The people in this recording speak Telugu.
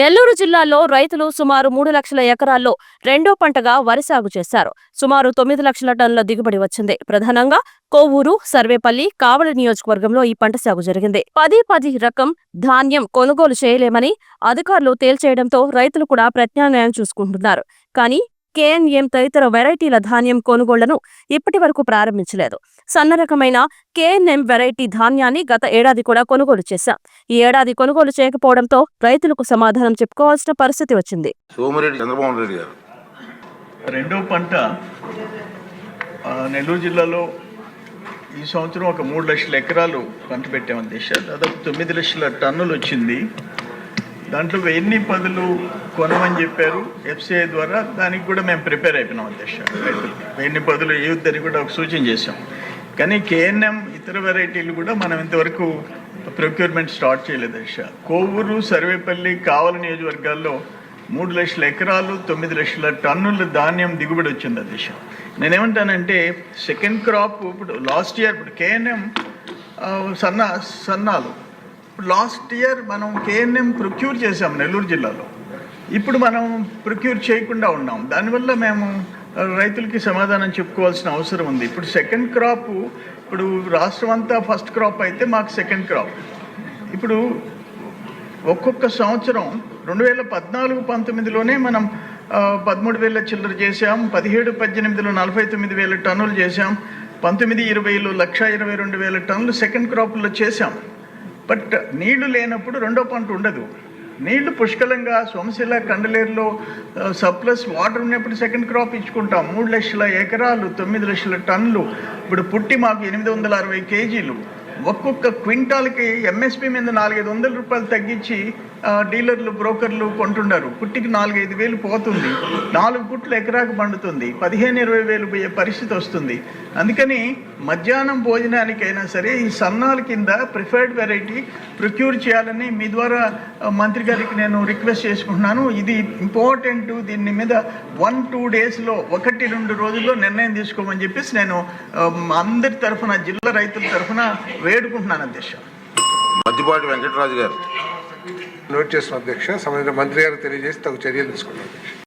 నెల్లూరు జిల్లాలో రైతులు సుమారు మూడు లక్షల ఎకరాల్లో రెండో పంటగా వరి సాగు చేశారు. సుమారు తొమ్మిది లక్షల టన్నుల దిగుబడి వచ్చింది. ప్రధానంగా కోవూరు సర్వేపల్లి కావలి నియోజకవర్గంలో ఈ పంట సాగు జరిగింది. పది పది రకం ధాన్యం కొనుగోలు చేయలేమని అధికారులు తేల్చేయడంతో రైతులు కూడా ప్రత్యామ్నాయం చూసుకుంటున్నారు. కానీ కేఎన్ఎం తదితర వెరైటీల ధాన్యం కొనుగోళ్ళను ఇప్పటి వరకు ప్రారంభించలేదు. సన్న రకమైన కేఎన్ఎం వెరైటీ ధాన్యాన్ని గత ఏడాది కూడా కొనుగోలు చేశాం. ఈ ఏడాది కొనుగోలు చేయకపోవడంతో రైతులకు సమాధానం చెప్పుకోవాల్సిన పరిస్థితి వచ్చింది. సోమిరెడ్డి చంద్రబాబు రెడ్డి గారు. రెండో పంట నెల్లూరు జిల్లాలో ఈ సంవత్సరం ఒక మూడు లక్షల ఎకరాలు పంట పెట్టాము దిశ దాదాపు తొమ్మిది లక్షల టన్నులు వచ్చింది. దాంట్లో ఎన్ని పదులు కొనమని చెప్పారు ఎఫ్సిఐ ద్వారా దానికి కూడా మేము ప్రిపేర్ అయిపోయినాం అధ్యక్ష రైతులకి ఎన్ని పదులు ఏవుద్దని కూడా ఒక సూచన చేసాం కానీ కేఎన్ఎం ఇతర వెరైటీలు కూడా మనం ఇంతవరకు ప్రొక్యూర్మెంట్ స్టార్ట్ చేయలేదు అధ్యక్ష. కోవూరు సర్వేపల్లి కావలి నియోజకవర్గాల్లో మూడు లక్షల ఎకరాలు తొమ్మిది లక్షల టన్నుల ధాన్యం దిగుబడి వచ్చింది అధ్యక్ష. నేనేమంటానంటే సెకండ్ క్రాప్ ఇప్పుడు లాస్ట్ ఇయర్ ఇప్పుడు కేఎన్ఎం సన్న సన్నాలు లాస్ట్ ఇయర్ మనం కేఎన్ఎం ప్రొక్యూర్ చేసాం నెల్లూరు జిల్లాలో. ఇప్పుడు మనం ప్రొక్యూర్ చేయకుండా ఉన్నాం. దానివల్ల మేము రైతులకి సమాధానం చెప్పుకోవాల్సిన అవసరం ఉంది. ఇప్పుడు సెకండ్ క్రాప్ ఇప్పుడు రాష్ట్రం అంతా ఫస్ట్ క్రాప్ అయితే మాకు సెకండ్ క్రాప్. ఇప్పుడు ఒక్కొక్క సంవత్సరం రెండు వేల పద్నాలుగు పంతొమ్మిదిలోనే మనం పదమూడు వేల చిల్లర చేసాం పదిహేడు పద్దెనిమిదిలో నలభై తొమ్మిది వేల టన్నులు చేసాం పంతొమ్మిది ఇరవైలో లక్ష ఇరవై రెండు వేల టన్నులు సెకండ్ క్రాప్లో చేసాం బట్ నీళ్ళు లేనప్పుడు రెండో పంట ఉండదు. నీళ్ళు పుష్కలంగా సోమశిల కండలేరులో సప్లస్ వాటర్ ఉన్నప్పుడు సెకండ్ క్రాప్ ఇచ్చుకుంటాం. మూడు లక్షల ఎకరాలు తొమ్మిది లక్షల టన్నులు. ఇప్పుడు పుట్టి మాకు ఎనిమిది వందల అరవై కేజీలు. ఒక్కొక్క క్వింటాల్కి ఎంఎస్పి మీద నాలుగైదు వందల రూపాయలు తగ్గించి డీలర్లు బ్రోకర్లు కొంటున్నారు పుట్టికి నాలుగైదు వేలు పోతుంది. నాలుగు పుట్లు ఎకరాకు పండుతుంది. పదిహేను ఇరవై వేలు పోయే పరిస్థితి వస్తుంది. అందుకని మధ్యాహ్నం భోజనానికైనా సరే ఈ సన్నాల కింద ప్రిఫర్డ్ వెరైటీ ప్రొక్యూర్ చేయాలని మీ ద్వారా మంత్రి గారికి నేను రిక్వెస్ట్ చేసుకుంటున్నాను. ఇది ఇంపార్టెంట్. దీని మీద వన్ టూ డేస్లో ఒకటి రెండు రోజుల్లో నిర్ణయం తీసుకోమని చెప్పేసి నేను అందరి తరఫున జిల్లా రైతుల తరఫున వేడుకుంటున్నాను అధ్యక్ష. మద్దిపాటి వెంకటరాజు గారు. నోట్ చేసిన అధ్యక్ష సంబంధించిన మంత్రి గారికి తెలియజేసి తగు చర్యలు తీసుకున్నాం అధ్యక్ష